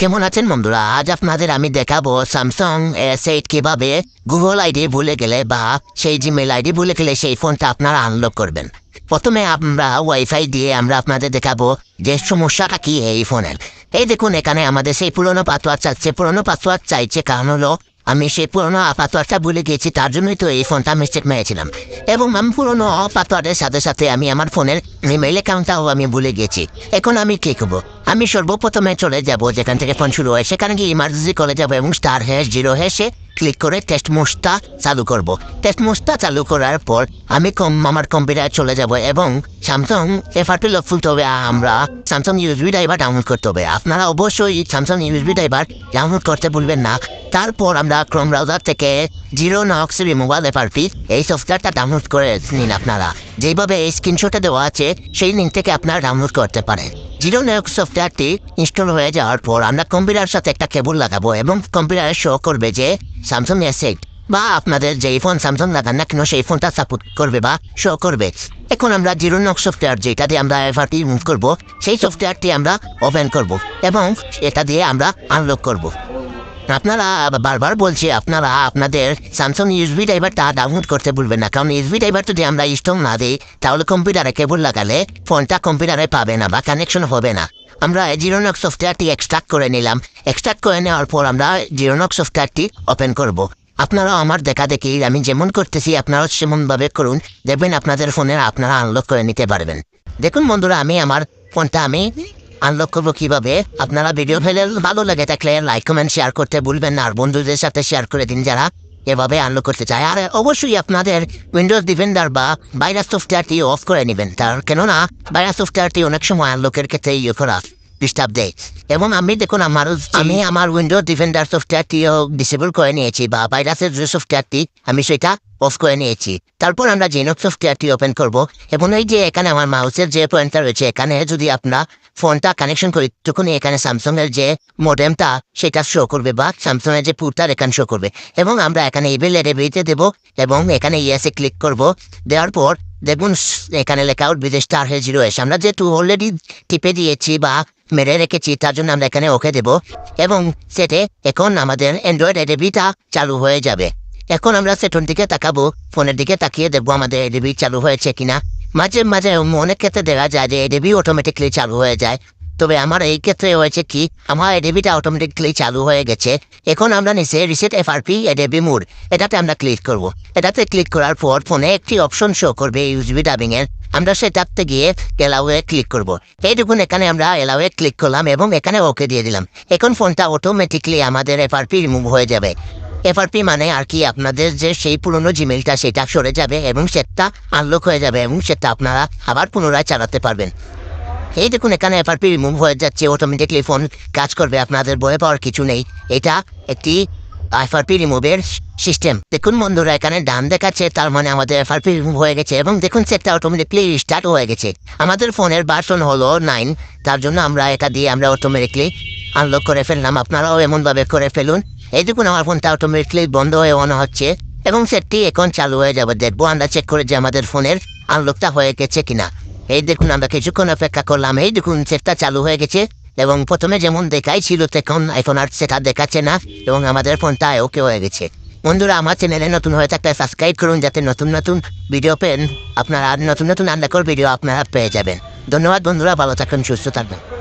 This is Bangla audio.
কেমন আছেন বন্ধুরা? আজ আপনাদের আমি দেখাবো স্যামসাং এস এইট কীভাবে গুগল আইডি ভুলে গেলে বা সেই জিমেল আইডি ভুলে গেলে সেই ফোনটা আপনারা আনলক করবেন। প্রথমে আমরা ওয়াইফাই দিয়ে আমরা আপনাদের দেখাবো যে সমস্যাটা কি এই ফোনের। এই দেখুন, এখানে আমাদের সেই পুরনো পাসওয়ার্ড চাচ্ছে পুরনো পাসওয়ার্ড চাইছে, কারণ হলো আমি সেই পুরনো পাসওয়ার্ডটা ভুলে গিয়েছি, তার জন্যই তো এই ফোনটা মিস্টেক মেরেছিলাম। এবং আমি পুরনো পাসওয়ার্ডের সাথে সাথে আমি আমার ফোনের ইমেল অ্যাকাউন্টটাও আমি ভুলে গেছি এখন আমি কি করব? আমি সর্বপ্রথমে চলে যাব যেখান থেকে ফোন শুরু হয়। সেখানে গিয়ে ইমার্জেন্সি করে যাব এবং স্টার হ্যাশ জিরো হ্যাশে ক্লিক করে টেস্ট মোস্টটা চালু করব। টেস্ট মোস্টটা চালু করার পর আমি কম আমার কম্পিউটার চলে যাব এবং স্যামসাং এফআরটি লক খুলতে হবে। আমরা স্যামসাং ইউএসবি ড্রাইভার ডাউনলোড করতে হবে। আপনারা অবশ্যই স্যামসাং ইউএসবি ড্রাইভার ডাউনলোড করতে ভুলবেন না। তারপর আমরা ক্রোম ব্রাউজার থেকে জিরো নক্স মোবাইল এফআরপি এই সফটওয়্যারটা ডাউনলোড করে নিন আপনারা। যেভাবে এই স্ক্রিনশটে দেওয়া আছে, সেই লিঙ্ক থেকে আপনারা ডাউনলোড করতে পারেন। জিরো নক্স সফটওয়্যারটি ইনস্টল হয়ে যাওয়ার পর আমরা কম্পিউটার সাথে একটা কেবল লাগাবো এবং কম্পিউটারে শো করবে যে স্যামসাং এস বা আপনাদের যেই ফোন স্যামসাং লাগান না কেন, সেই ফোনটা সাপোর্ট করবে বা শো করবে। এখন আমরা জিরো নক সফটওয়্যার যেটা দিয়ে আমরা এফআরটি মুভ করব, সেই সফটওয়্যারটি আমরা ওপেন করব এবং এটা দিয়ে আমরা আনলক করব। আপনারা বারবার বলছি, আপনারা আপনাদের স্যামসাং ইউএসবি ড্রাইভারটা ডাউনলোড করতে ভুলবেন না। কারণ ইউএসবি ড্রাইভার যদি আমরা ইনস্টল না দিই, তাহলে কম্পিউটারে কেবল লাগালে ফোনটা কম্পিউটারে পাবে না বা কানেকশন হবে না। আমরা জিরোনক সফটওয়্যারটি এক্সট্রাক্ট করে নিলাম। এক্সট্রাক্ট করে নেওয়ার পর আমরা জিরোনক সফটওয়্যারটি ওপেন করব। আপনারা আমার দেখা দেখি, আমি যেমন করতেছি, আপনারাও সেমনভাবে করুন। দেখবেন আপনাদের ফোনে আপনারা আনলক করে নিতে পারবেন। দেখুন বন্ধুরা, আমি আমার ফোনটা আমি আনলক করব কীভাবে? আপনারা ভিডিও ফেলে ভালো লাগে থাকলে লাইক কমেন্ট শেয়ার করতে ভুলবেন না। আর বন্ধুদের সাথে শেয়ার করে দিন যারা এভাবে আনলক করতে চায়। আর অবশ্যই আপনাদের উইন্ডোজ ডিফেন্ডার বা ভাইরাস সফটওয়্যারটি অফ করে নেবেন। তার কেননা ভাইরাস সফটওয়্যারটি অনেক সময় আনলকের ক্ষেত্রে ইয়ে করা ডিস্টার্ব দেয়। এবং আমি দেখুন আমার আমি আমার উইন্ডোজ ডিফেন্ডার সফটওয়্যারটিও ডিসেবল করে নিয়েছি বা ভাইরাসের যে সফটওয়্যারটি আমি সেটা অফ করে নিয়েছি। তারপর আমরা জেনক সফটওয়্যারটি ওপেন করব। এবং এই যে এখানে আমার মাউসের যে পয়েন্টটা রয়েছে এখানে যদি আপনার ফোনটা কানেকশন করি তখন এখানে স্যামসং এর যে মডেমটা সেটা শো করবে বা স্যামসং এর যে পুরটা এখানে শো করবে। এবং আমরা এখানে ইবেল এডেবিলিতে দেব এবং এখানে ইয়েসে ক্লিক করব। দেওয়ার পর দেখুন এখানে লেখা উঠবে যে স্টার হে জিরো এস আমরা যেহেতু অলরেডি টিপে দিয়েছি বা মেরে রেখেছি, তার জন্য আমরা এখানে ওকে দেব। এবং সেটে এখন আমাদের অ্যান্ড্রয়েড এডিবিটা চালু হয়ে যাবে। এখন আমরা সেটন দিকে তাকাবো, ফোনের দিকে তাকিয়ে দেখব আমাদের এডিবি চালু হয়েছে কিনা। মাঝে মাঝে অনেক ক্ষেত্রে দেখা যায় যে এডিবি অটোমেটিকলি চালু হয়ে যায়। তবে আমার এই ক্ষেত্রে হয়েছে কি, আমার এডিবিটা অটোমেটিকলি চালু হয়ে গেছে। এখন আমরা নিচে রিসেট এফআরপি এডিবি মুড, এটাতে আমরা ক্লিক করব। এটাতে ক্লিক করার পর ফোনে একটি অপশন শো করবে ইউজবি ডাবিং এর। আমরা সেটাতে গিয়ে এলাওয়ে ক্লিক করব। এইটুকুন এখানে আমরা এলাওয়ে ক্লিক করলাম এবং এখানে ওকে দিয়ে দিলাম। এখন ফোনটা অটোমেটিকলি আমাদের এফআরপি রিমুভ হয়ে যাবে। এফআরপি মানে আর কি আপনাদের যে সেই পুরনো জিমেলটা সেটা সরে যাবে এবং সেটা আনলক হয়ে যাবে এবং সেটা আপনারা আবার পুনরায় চালাতে পারবেন। এই দেখুন এখানে এফআরপি রিমুভ হয়ে যাচ্ছে অটোমেটিকলি ফোন কাজ করবে, আপনাদের বয়ে পাওয়ার কিছু নেই। এটা একটি এফআরপি রিমুভের সিস্টেম দেখুন বন্ধুরা, এখানে ডান দেখাচ্ছে, তার মানে আমাদের এফআরপি রিমুভ হয়ে গেছে, এবং দেখুন সেটটা অটোমেটিকলি রিস্টার্ট হয়ে গেছে। আমাদের ফোনের বার্সন হলো নাইন তার জন্য আমরা এটা দিয়ে আমরা অটোমেটিকলি আনলক করে ফেললাম। আপনারাও এমনভাবে করে ফেলুন। এই দেখুন আমার ফোনটা অটোমেটিকলি বন্ধ হয়ে মনে হচ্ছে, এবং সেটটি এখন চালু হয়ে যাবে। দেখব আমরা চেক করে যে আমাদের ফোনের আনলকটা হয়ে গেছে কিনা। এই দেখুন, আমরা কিছুক্ষণ অপেক্ষা করলাম। এই দেখুন সেটটা চালু হয়ে গেছে। এবং প্রথমে যেমন দেখাই ছিল, তখন এখন আর সেটা দেখাচ্ছে না। এবং আমাদের ফোনটা ওকে হয়ে গেছে। বন্ধুরা, আমার চ্যানেলে নতুন হয়ে থাকলে সাবস্ক্রাইব করুন, যাতে নতুন নতুন ভিডিও পেন আপনারা নতুন নতুন আন্ডাকর ভিডিও আপনারা পেয়ে যাবেন। ধন্যবাদ বন্ধুরা, ভালো থাকুন, সুস্থ থাকবেন